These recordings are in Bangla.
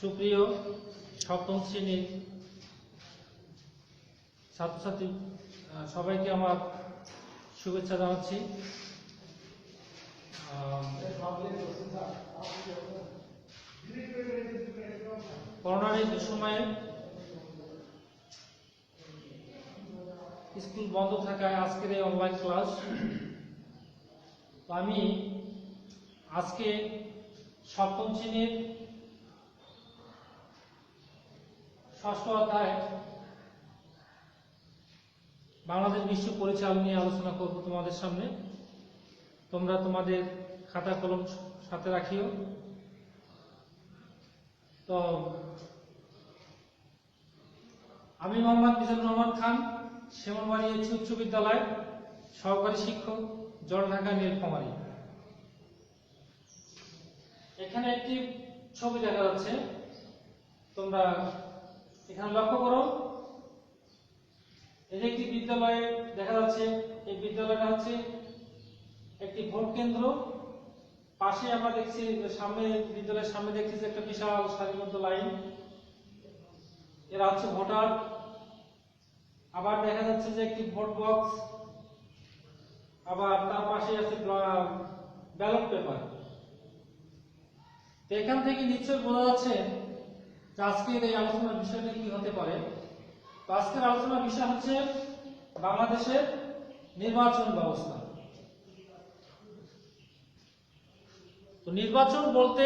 সুপ্রিয় সপ্তম শ্রেণির ছাত্রছাত্রী সবাইকে আমার শুভেচ্ছা জানাচ্ছি। করোনার এই স্কুল বন্ধ থাকায় আজকের এই অনলাইন ক্লাস আমি আজকে সপ্তম শ্রেণির ষষ্ঠ অধ্যায়, বাংলাদেশ বিশ্ব পরিচাল নিয়ে আলোচনা করব তোমাদের সামনে। তোমরা তোমাদের খাতা কলম সাথে রাখিও। তো, আমি মোহাম্মদ মিজানুর রহমান খান শ্যামলবাড়ি উচ্চ বিদ্যালয় সহকারী শিক্ষক জলঢাকা নীলফামারী। এখানে একটি ছবি দেখা যাচ্ছে। তোমরা এখানে লক্ষ্য করো এই যে একটি বিদ্যালয়ে দেখা যাচ্ছে, এই বিদ্যালয়টা হচ্ছে একটি ভোট কেন্দ্র। পাশে আমরা দেখছি সামনে বিদ্যালয়ের সামনে দেখছি যে একটা বিশাল সারিবদ্ধ লাইন। এরা হচ্ছে ভোটার। আবার দেখা যাচ্ছে যে একটি ভোট বক্স। আবার তার পাশে আছে ব্যালট পেপার। এখান থেকে নিশ্চয়ই বোঝা যাচ্ছে আজকের এই আলোচনার বিষয়টা কি হতে পারে? তো আজকের আলোচনার বিষয় হচ্ছে বাংলাদেশের নির্বাচন ব্যবস্থা। তো নির্বাচন বলতে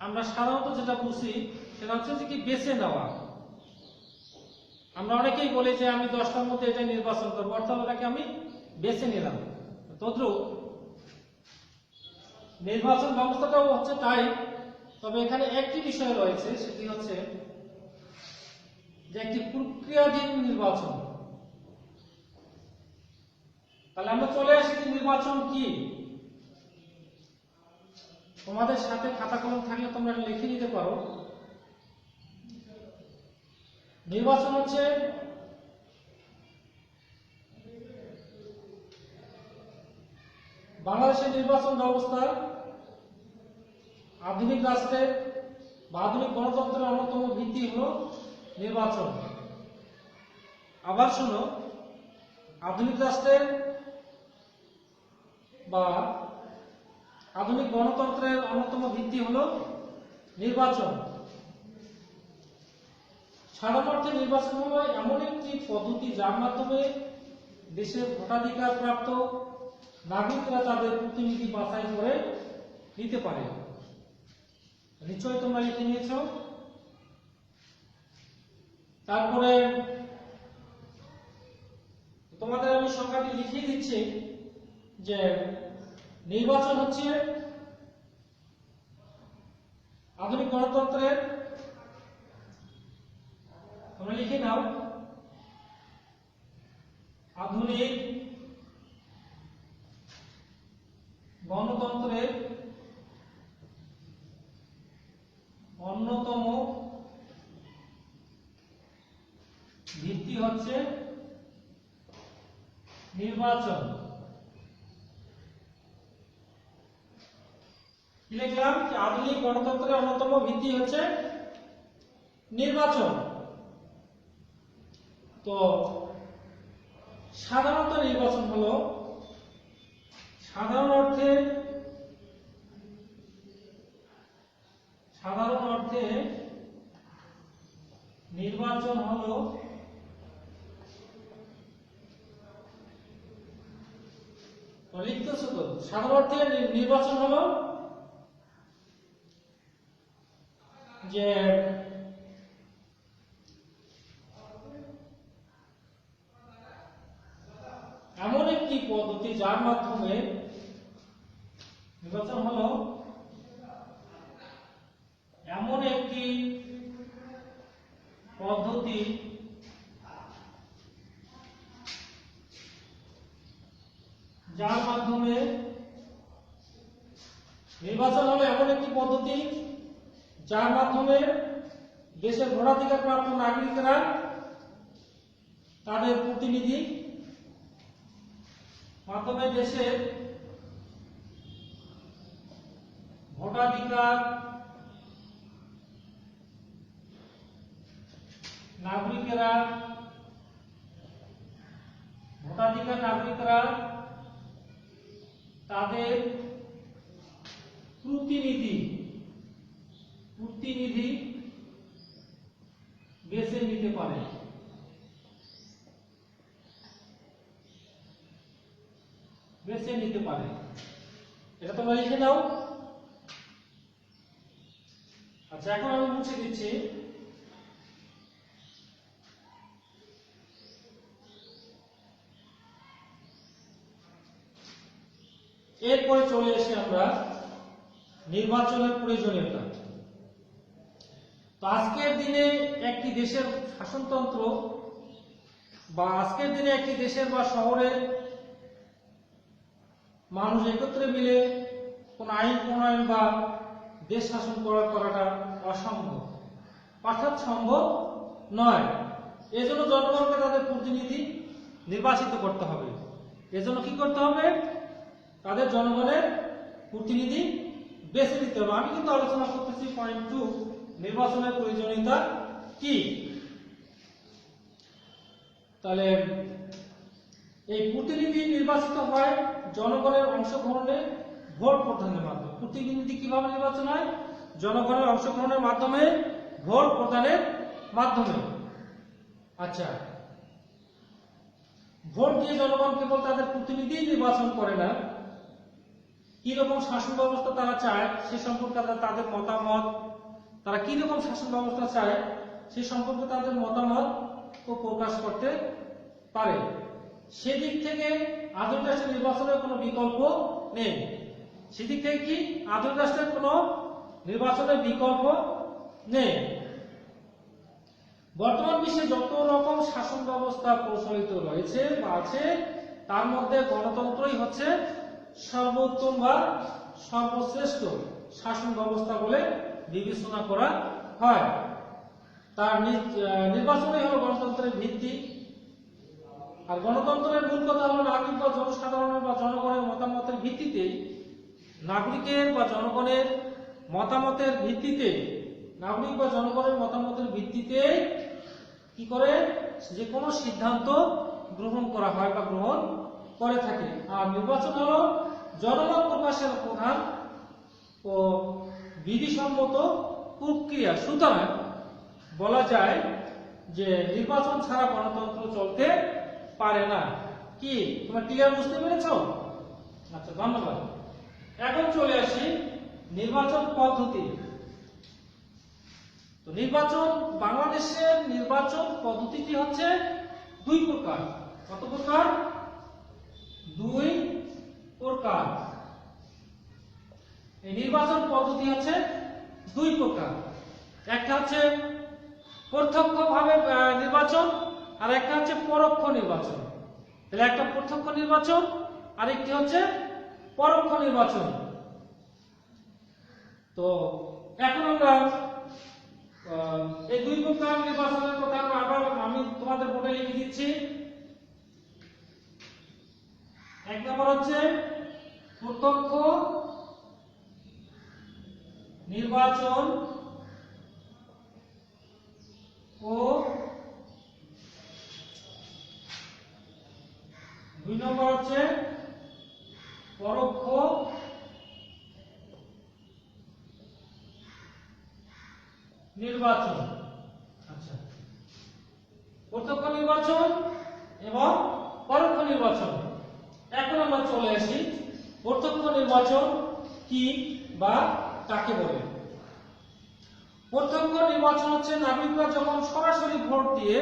আমরা সাধারণত যেটা বুঝি সেটা হচ্ছে যে কি বেছে নেওয়া। আমরা অনেকেই বলি যে আমি দশটার মধ্যে এটা নির্বাচন করব, অর্থাৎ ওটাকে আমি বেছে নিলাম। তদ্রুপ নির্বাচন ব্যবস্থাটাও হচ্ছে তাই তবে এখানে একটি বিষয় রয়েছে, সেটি হচ্ছে যে একটি প্রক্রিয়াধীন নির্বাচন। তাহলে আমরা চলে আসি যে নির্বাচন কি? তোমাদের সাথে খাতা কলম থাকলে তোমরা লিখে নিতে পারো। নির্বাচন হচ্ছে বাংলাদেশের নির্বাচন ব্যবস্থা আধুনিক রাষ্ট্রের বা আধুনিক গণতন্ত্রের অন্যতম ভিত্তি হল নির্বাচন। আবার শোনো, আধুনিক রাষ্ট্রের বা আধুনিক গণতন্ত্রের অন্যতম ভিত্তি হল নির্বাচন। সাধারণ অর্থে নির্বাচন হল এমন একটি পদ্ধতি যার মাধ্যমে দেশের ভোটাধিকার প্রাপ্ত নাগরিকরা তাদের প্রতিনিধি বাছাই করে নিতে পারে। নিশ্চয়ই তোমরা লিখে নিয়েছ। তারপরে তোমাদের আমি সংখ্যাটি লিখিয়ে দিচ্ছি যে নির্বাচন হচ্ছে আধুনিক গণতন্ত্রের তোমরা লিখে নাও। আধুনিক গণতন্ত্রের অন্যতম ভিত্তি হচ্ছে নির্বাচন। লিখলাম? আধুনিক গণতন্ত্রের অন্যতম ভিত্তি হচ্ছে নির্বাচন। তো সাধারণত নির্বাচন হলো সাধারণ অর্থে সাধারণ অর্থে নির্বাচন হলো তো শুধু তো সাধারণ নির্বাচন হলো যে এমন একটি পদ্ধতি যার মাধ্যমে নির্বাচন হলো এমন একটি পদ্ধতি যার মাধ্যমে নির্বাচন হলো এমন একটি পদ্ধতি যার মাধ্যমে দেশের নাগরিকরা তাদের প্রতিনিধি মাধ্যমে দেশের ভোটাধিকার নাগরিকেরা ভোটাধিকার নাগরিকরা তাদের প্রতিনিধি প্রতিনিধি বেছে নিতে পারে। বেছে নিতে পারে। এটা তোমরা লিখে নাও। আচ্ছা এখন আমি মুছে দিচ্ছি। এরপরে চলে এসে আমরা নির্বাচনের প্রয়োজনীয়তা। তো আজকের দিনে একটি দেশের শাসনতন্ত্র বা আজকের দিনে একটি দেশের বা শহরের মানুষ একত্রে মিলে কোন আইন প্রণয়ন বা দেশ শাসন করা করাটা অসম্ভব। অর্থাৎ সম্ভব নয়। এজন্য জনগণকে তাদের প্রতিনিধি নির্বাচিত করতে হবে। এজন্য কি করতে হবে? তাদের জনগণের প্রতিনিধি বেছে নিতে হবে। আমি কিন্তু আলোচনা করতেছি পয়েন্ট টু নির্বাচনের প্রয়োজনীয়তা কি? তাহলে এই প্রতিনিধি নির্বাচিত হয় জনগণের অংশগ্রহণে ভোট প্রদানের মাধ্যমে। প্রতিনিধি কীভাবে নির্বাচন হয়? জনগণের অংশগ্রহণের মাধ্যমে, ভোট প্রদানের মাধ্যমে। আচ্ছা ভোট দিয়ে জনগণ কেবল তাদের প্রতিনিধি নির্বাচন করে না কি রকম শাসন ব্যবস্থা তারা চায় সে সম্পর্কে তাদের তাদের মতামত তারা কি রকম শাসন ব্যবস্থা চায় সে সম্পর্কে তাদের মতামত ও প্রকাশ করতে পারে। সেদিক থেকে রাষ্ট্রের নির্বাচনের কোনো বিকল্প নেই। সেদিক থেকে কি আধুনিক রাষ্ট্রের কোনো নির্বাচনের বিকল্প নেই? বর্তমান বিশ্বে যত রকম শাসন ব্যবস্থা প্রচলিত রয়েছে বা আছে, তার মধ্যে গণতন্ত্রই হচ্ছে সর্বোত্তম বা সর্বশ্রেষ্ঠ শাসন ব্যবস্থা বলে বিবেচনা করা হয়। তার নির্বাচনই হলো গণতন্ত্রের ভিত্তি। আর গণতন্ত্রের মূল কথা হলো নাগরিক বা জনসাধারণের বা জনগণের মতামতের ভিত্তিতে, নাগরিকের বা জনগণের মতামতের ভিত্তিতে, নাগরিক বা জনগণের মতামতের ভিত্তিতে কি করে? যে কোনো সিদ্ধান্ত গ্রহণ করা হয় বা গ্রহণ করে থাকে। আর নির্বাচন হলো জনমত প্রকাশের প্রধান ও বিধিসম্মত প্রক্রিয়া। সুতরাং বলা যায় যে নির্বাচন ছাড়া গণতন্ত্র চলতে পারে না। কি? তোমরা ক্লিয়ার বুঝতে পেরেছ? আচ্ছা ধন্যবাদ। এখন চলে আসি নির্বাচন পদ্ধতি। তো নির্বাচন, বাংলাদেশের নির্বাচন পদ্ধতিটি হচ্ছে দুই প্রকার। কত প্রকার? দুই প্রকার। এই নির্বাচন পদ্ধতি হচ্ছে দুই প্রকার। একটা হচ্ছে প্রত্যক্ষভাবে নির্বাচন, আর একটা হচ্ছে পরোক্ষ নির্বাচন। তাহলে একটা প্রত্যক্ষ নির্বাচন আর একটি হচ্ছে পরোক্ষ নির্বাচন। তো এখন আমরা এই দুই প্রকার নির্বাচনের কথা আবার আমি তোমাদের বোর্ডে লিখে দিচ্ছি। এক নম্বর হচ্ছে প্রত্যক্ষ নির্বাচন ও দুই নম্বর হচ্ছে পরোক্ষ নির্বাচন। আচ্ছা। প্রত্যক্ষ নির্বাচন এবং পরোক্ষ নির্বাচন। এখন আমরা চলে আসি প্রত্যক্ষ নির্বাচন কি বা কাকে বলে। প্রত্যক্ষ নির্বাচন হচ্ছে, নাগরিকরা যখন সরাসরি ভোট দিয়ে,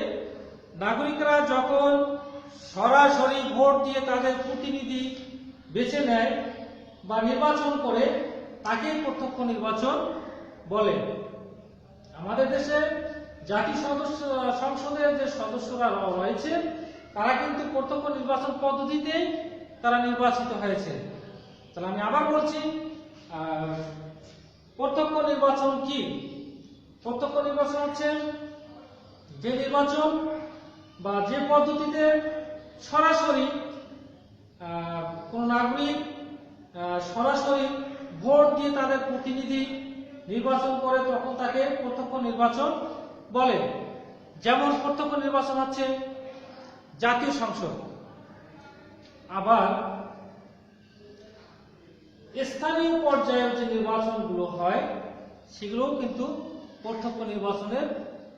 নাগরিকরা যখন সরাসরি ভোট দিয়ে তাদের প্রতিনিধি বেছে নেয় বা নির্বাচন করে, তাকেই প্রত্যক্ষ নির্বাচন বলে। আমাদের দেশে জাতি সদস্য, সংসদের যে সদস্যরা রয়েছে, তারা কিন্তু প্রত্যক্ষ নির্বাচন পদ্ধতিতেই তারা নির্বাচিত হয়েছে। তাহলে আমি আবার বলছি প্রত্যক্ষ নির্বাচন কি? প্রত্যক্ষ নির্বাচন হচ্ছে যে নির্বাচন বা যে পদ্ধতিতে সরাসরি কোন নাগরিক সরাসরি ভোট দিয়ে তাদের প্রতিনিধি নির্বাচন করে তখন তাকে প্রত্যক্ষ নির্বাচন বলে। যেমন প্রত্যক্ষ নির্বাচন হচ্ছে জাতীয় সংসদ। আবার স্থানীয় পর্যায়ের যে নির্বাচনগুলো হয়, সেগুলোও কিন্তু প্রত্যক্ষ নির্বাচনের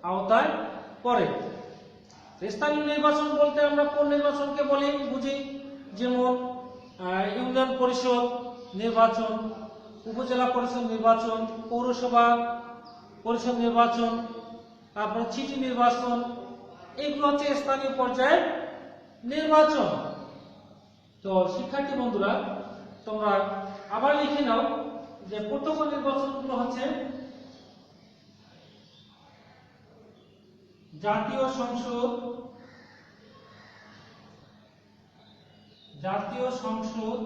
আওতায় পড়ে। স্থানীয় নির্বাচন বলতে আমরা কোন নির্বাচনকে বলি? বুঝি যেমন ইউনিয়ন পরিষদ নির্বাচন, উপজেলা পরিষদ নির্বাচন, পৌরসভা পরিষদ নির্বাচন, তারপরে সিটি নির্বাচন, এগুলো হচ্ছে স্থানীয় পর্যায়ে নির্বাচন। তো, শিক্ষার্থী বন্ধুরা, তোমরা আবার লিখে নাও যে প্রত্যক্ষ নির্বাচনগুলো হচ্ছে জাতীয় সংসদ জাতীয় সংসদ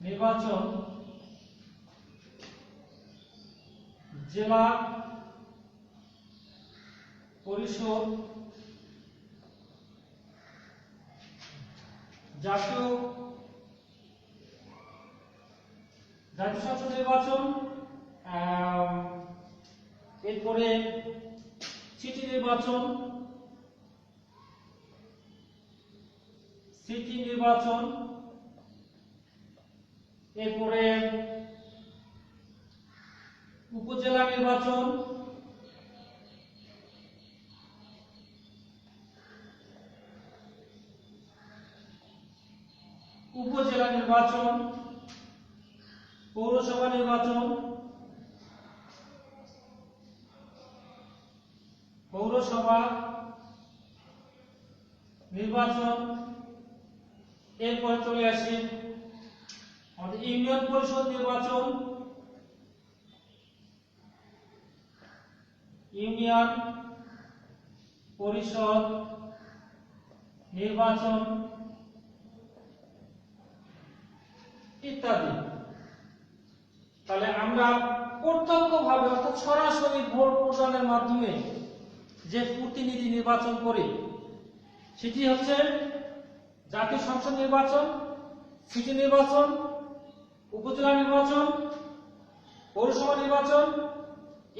নির্বাচন জেলা পরিষদ জাতীয় জাতীয় সংসদ নির্বাচন এরপরে সিটি নির্বাচন সিটি নির্বাচন এরপরে উপজেলা নির্বাচন উপজেলা নির্বাচন, পৌরসভা নির্বাচন পৌরসভা নির্বাচন, এরপরে চলে আসি আমাদের ইউনিয়ন পরিষদ নির্বাচন। ইউনিয়ন পরিষদ নির্বাচন ইত্যাদি। তাহলে আমরা প্রত্যক্ষভাবে অর্থাৎ সরাসরি ভোট প্রদানের মাধ্যমে যে প্রতিনিধি নির্বাচন করি, সেটি হচ্ছে জাতীয় সংসদ নির্বাচন, সিটি নির্বাচন, উপজেলা নির্বাচন, পৌরসভা নির্বাচন,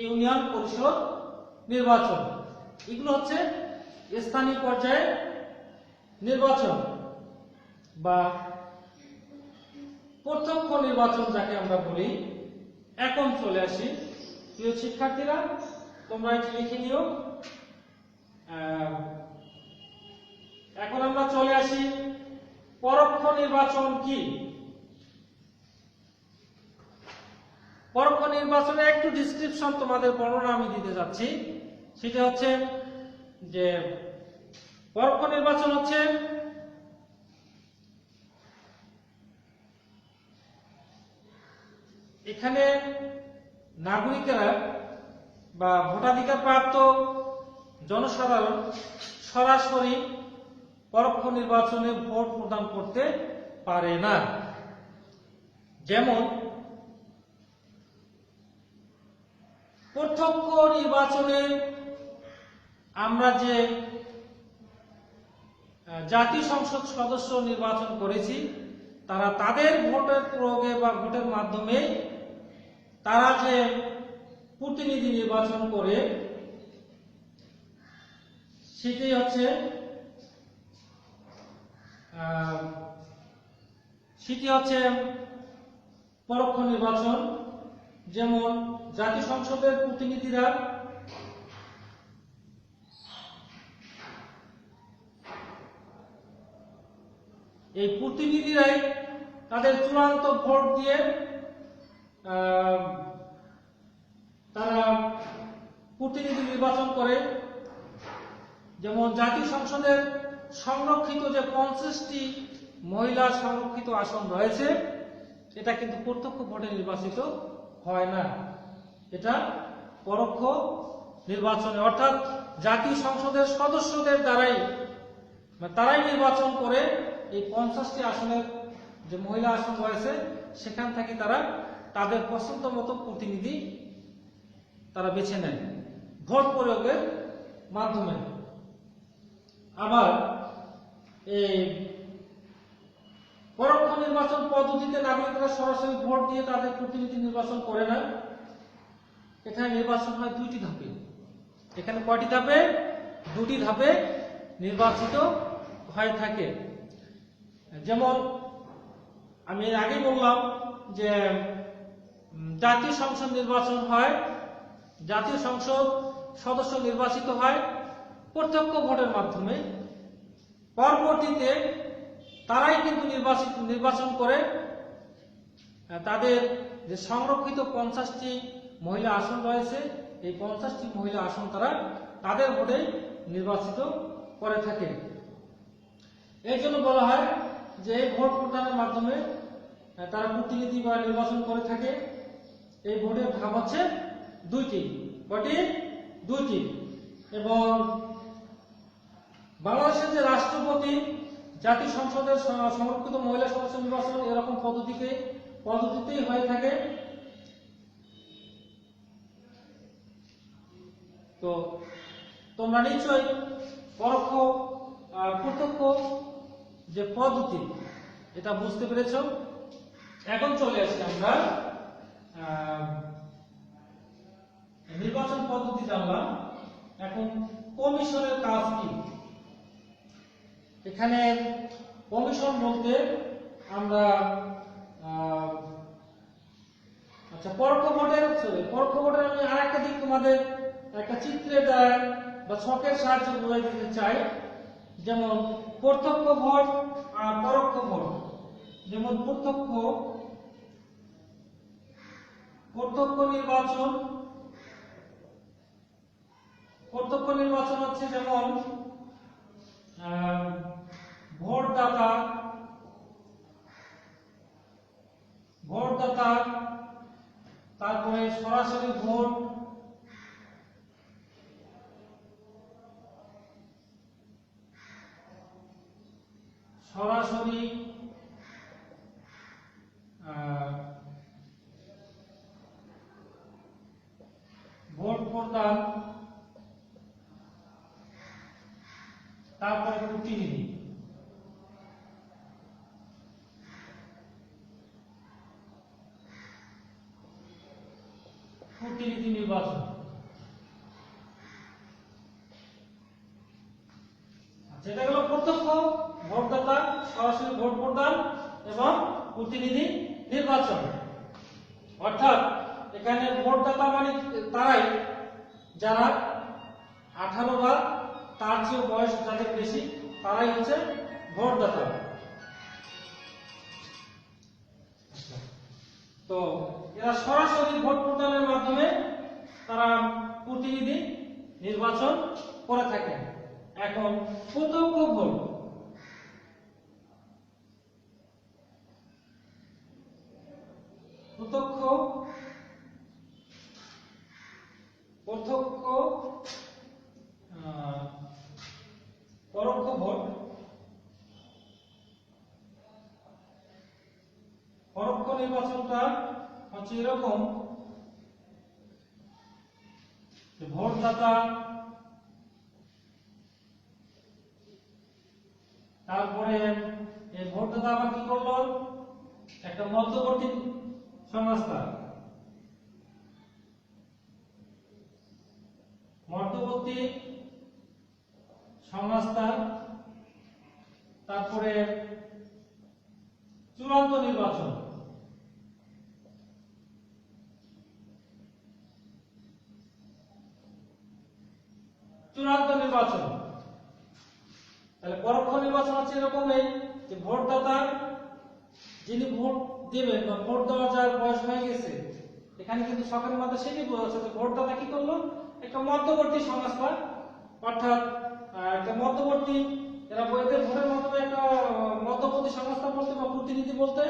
ইউনিয়ন পরিষদ নির্বাচন। এগুলো হচ্ছে স্থানীয় পর্যায়ে নির্বাচন বা প্রত্যক্ষ নির্বাচন যাকে আমরা বলি এখন চলে আসি। প্রিয় শিক্ষার্থীরা, তোমরা এটি লিখে নিও। এখন আমরা চলে আসি। পরোক্ষ নির্বাচন কি? পরোক্ষ নির্বাচনে একটু ডিসক্রিপশন তোমাদের বর্ণনা আমি দিতে যাচ্ছি। সেটা হচ্ছে যে, পরোক্ষ নির্বাচন হচ্ছে এখানে নাগরিকেরা বা ভোটাধিকার প্রাপ্ত জনসাধারণ সরাসরি পরোক্ষ নির্বাচনে ভোট প্রদান করতে পারে না। যেমন, প্রত্যক্ষ নির্বাচনে আমরা যে জাতীয় সংসদ সদস্য নির্বাচন করেছি, তারা তাদের ভোটের প্রয়োগে বা ভোটের মাধ্যমে তারা যে প্রতিনিধি নির্বাচন করে সেটি হচ্ছে সেটি হচ্ছে পরোক্ষ নির্বাচন। যেমন জাতীয় সংসদের প্রতিনিধিরা এই প্রতিনিধিরাই তাদের চূড়ান্ত ভোট দিয়ে তারা প্রতিনিধি নির্বাচন করে। যেমন জাতীয় সংসদের সংরক্ষিত যে পঞ্চাশটি মহিলা সংরক্ষিত আসন রয়েছে, এটা কিন্তু প্রত্যক্ষ ভোটে নির্বাচিত হয় না। এটা পরোক্ষ নির্বাচনে, অর্থাৎ জাতীয় সংসদের সদস্যদের দ্বারাই মানে তারাই নির্বাচন করে এই পঞ্চাশটি আসনের যে মহিলা আসন রয়েছে, সেখান থেকে তারা তাদের পছন্দ মতো প্রতিনিধি তারা বেছে নেয়। ভোট প্রয়োগের মাধ্যমে। আবার এই পরোক্ষ নির্বাচন পদ্ধতিতে নাগরিকরা সরাসরি ভোট দিয়ে তাদের প্রতিনিধি নির্বাচন করে না। এখানে নির্বাচন হয় দুইটি ধাপে। এখানে কয়টি ধাপে? দুটি ধাপে নির্বাচিত হয়ে থাকে। যেমন আমি এর আগে বললাম যে জাতীয় সংসদ নির্বাচন হয়, জাতীয় সংসদ সদস্য নির্বাচিত হয় প্রত্যক্ষ ভোটের মাধ্যমে। পরবর্তীতে তারাই কিন্তু নির্বাচিত নির্বাচন করে। তাদের যে সংরক্ষিত পঞ্চাশটি মহিলা আসন রয়েছে, এই পঞ্চাশটি মহিলা আসন তারা তাদের ভোটে নির্বাচিত করে থাকে। এই জন্য বলা হয় যে এই ভোট প্রদানের মাধ্যমে তারা প্রতিনিধি বা নির্বাচন করে থাকে। এই ভোটের ধাপ হচ্ছে দুইটি কটি? দুইটি এবং বাংলাদেশের যে রাষ্ট্রপতি জাতীয় সংসদের সংরক্ষিত মহিলা সদস্য নির্বাচন এরকম পদ্ধতিতে পদ্ধতিতেই হয়ে থাকে। তো তোমরা নিশ্চয়ই পরোক্ষ প্রত্যক্ষ যে পদ্ধতি, এটা বুঝতে পেরেছ। এখন চলে আসি আমরা নির্বাচন পদ্ধতি জানলাম। এখন কমিশনের কাজ কি? এখানে কমিশন বলতে আমরা আচ্ছা পরোক্ষ ভোটের পরোক্ষ ভোটের আমি আর একটা দিক তোমাদের একটা চিত্রের দ্বারা বা ছকের সাহায্যে বোঝাই দিতে চাই। যেমন প্রত্যক্ষ ভোট আর পরোক্ষ ভোট। যেমন প্রত্যক্ষ প্রত্যক্ষ নির্বাচন প্রত্যক্ষ নির্বাচন হচ্ছে যেমন ভোটদাতা ভোটদাতা তারপরে সরাসরি ভোট সরাসরি ভোট প্রদান, তারপরে প্রতিনিধি প্রতিনিধি নির্বাচন। যেটা গেল প্রত্যক্ষ ভোটদাতা, সরাসরি ভোট প্রদান এবং প্রতিনিধি নির্বাচন। অর্থাৎ এখানে ভোটদাতা মানে তারাই যারা আঠারো বা তার চেয়ে বয়স যাদের বেশি, তারাই হচ্ছে ভোটদাতা। তো এরা সরাসরি ভোট প্রদানের মাধ্যমে তারা প্রতিনিধি নির্বাচন করে থাকে। এখন প্রত্যক্ষ ভোট। প্রত্যক্ষ আহ, পরোক্ষ ভোট পরোক্ষ নির্বাচনটা হচ্ছে এরকম ভোটদাতা তারপরে এই ভোটদাতা আবার কি করল? একটা মধ্যবর্তী সংস্থা। মধ্যবর্তী সংস্থা, তারপরে চূড়ান্ত নির্বাচন চূড়ান্ত নির্বাচন তাহলে পরোক্ষ এরকমই যে ভোটদাতা যিনি ভোট দেবেন বা ভোট দেওয়া যার বয়স হয়ে গেছে, এখানে কিন্তু সরকারের মধ্যে সেটি বোঝা যাচ্ছে ভোটদাতা কি করল? একটা মধ্যবর্তী সংস্থা, অর্থাৎ একটা মধ্যবর্তী এরা বইতে ভোটের মাধ্যমে একটা মধ্যবর্তী সংস্থা বলতে বা প্রতিনিধি বলতে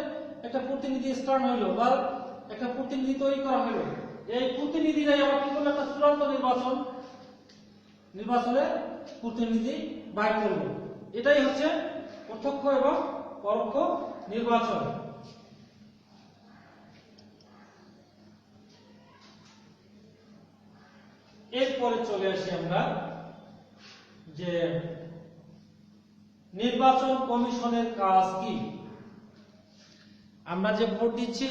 একটা প্রতিনিধি স্থান হইল বা একটা প্রতিনিধি তৈরি করা হইল। এই প্রতিনিধিরাই আবার কি করল? একটা চূড়ান্ত নির্বাচন নির্বাচনে প্রতিনিধি বাইর করবে এটাই হচ্ছে প্রত্যক্ষ এবং পরোক্ষ নির্বাচন। এরপরে চলে আসি আমরা যে নির্বাচন কমিশনের কাজ কি? আমরা যে ভোট দিচ্ছি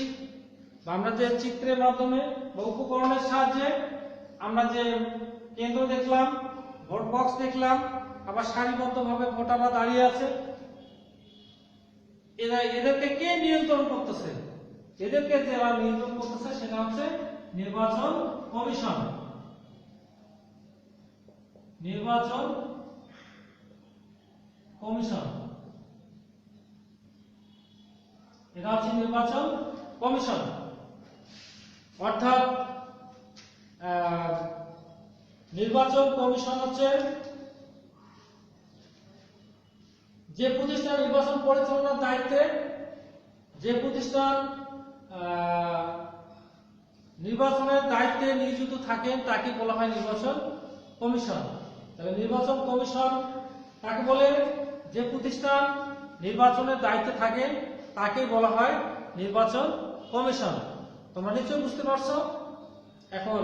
আমরা যে চিত্রের মাধ্যমে বা উপকরণের সাহায্যে আমরা যে কেন্দ্র দেখলাম, ভোট বক্স দেখলাম, আবার সারিবদ্ধভাবে ভোটাররা দাঁড়িয়ে আছে এরা এদেরকে কে নিয়ন্ত্রণ করতেছে? এদেরকে যারা নিয়ন্ত্রণ করতেছে সেটা হচ্ছে নির্বাচন কমিশন। নির্বাচন কমিশন। এটা হচ্ছে নির্বাচন কমিশন। অর্থাৎ নির্বাচন কমিশন হচ্ছে যে প্রতিষ্ঠান নির্বাচন পরিচালনার দায়িত্বে, যে প্রতিষ্ঠান নির্বাচনের দায়িত্বে নিয়োজিত থাকেন, তাকে বলা হয় নির্বাচন কমিশন। তাহলে নির্বাচন কমিশন তাকে বলে যে প্রতিষ্ঠান নির্বাচনের দায়িত্বে থাকে, তাকে বলা হয় নির্বাচন কমিশন। তোমরা নিশ্চয়ই বুঝতে পারছ? এখন,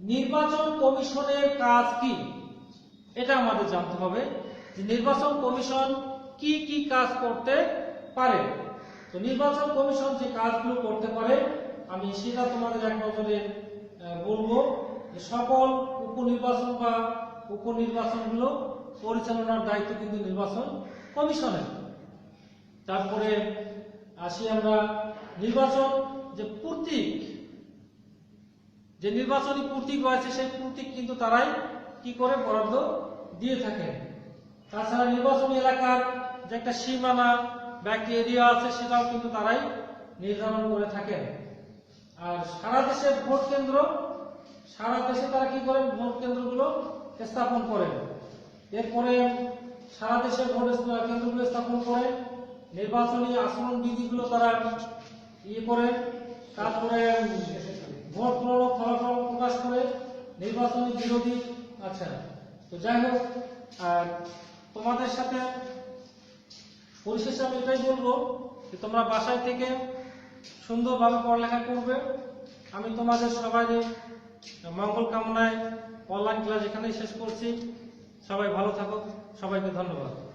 নির্বাচন কমিশনের কাজ কি? এটা আমাদের জানতে হবে। যে নির্বাচন কমিশন কি কি কাজ করতে পারে। তো নির্বাচন কমিশন যে কাজগুলো করতে পারে, আমি সেটা তোমাদের এক নজরে বলব যে সকল উপনির্বাচন বা উপনির্বাচনগুলো পরিচালনার দায়িত্ব কিন্তু নির্বাচন কমিশনের। তারপরে আসি আমরা নির্বাচন যে প্রতীক। যে নির্বাচনী প্রতীক রয়েছে, সেই প্রতীক কিন্তু তারাই কি করে বরাদ্দ দিয়ে থাকে তাছাড়া নির্বাচনী এলাকার যে একটা সীমানা বা একটি এরিয়া আছে, সেটাও কিন্তু তারাই নির্ধারণ করে থাকেন। আর সারা দেশে ভোট কেন্দ্র, সারা দেশে তারা কি করেন? ভোট কেন্দ্রগুলো স্থাপন করেন। এরপরে সারা দেশে ভোট কেন্দ্রগুলো স্থাপন করে নির্বাচনী আচরণ বিধিগুলো তারা ইয়ে করে, তারপরে ভোট গ্রহণ ফলাফল প্রকাশ করে নির্বাচনী বিরোধী আচ্ছা তো যাই হোক, আর তোমাদের সাথে পরিশেষে আমি এটাই বলব যে তোমরা বাসায় থেকে সুন্দরভাবে পড়ালেখা করবে। আমি তোমাদের সবাই মঙ্গল কামনায় অনলাইন ক্লাস এখানেই শেষ করছি। সবাই ভালো থাকো। সবাইকে ধন্যবাদ।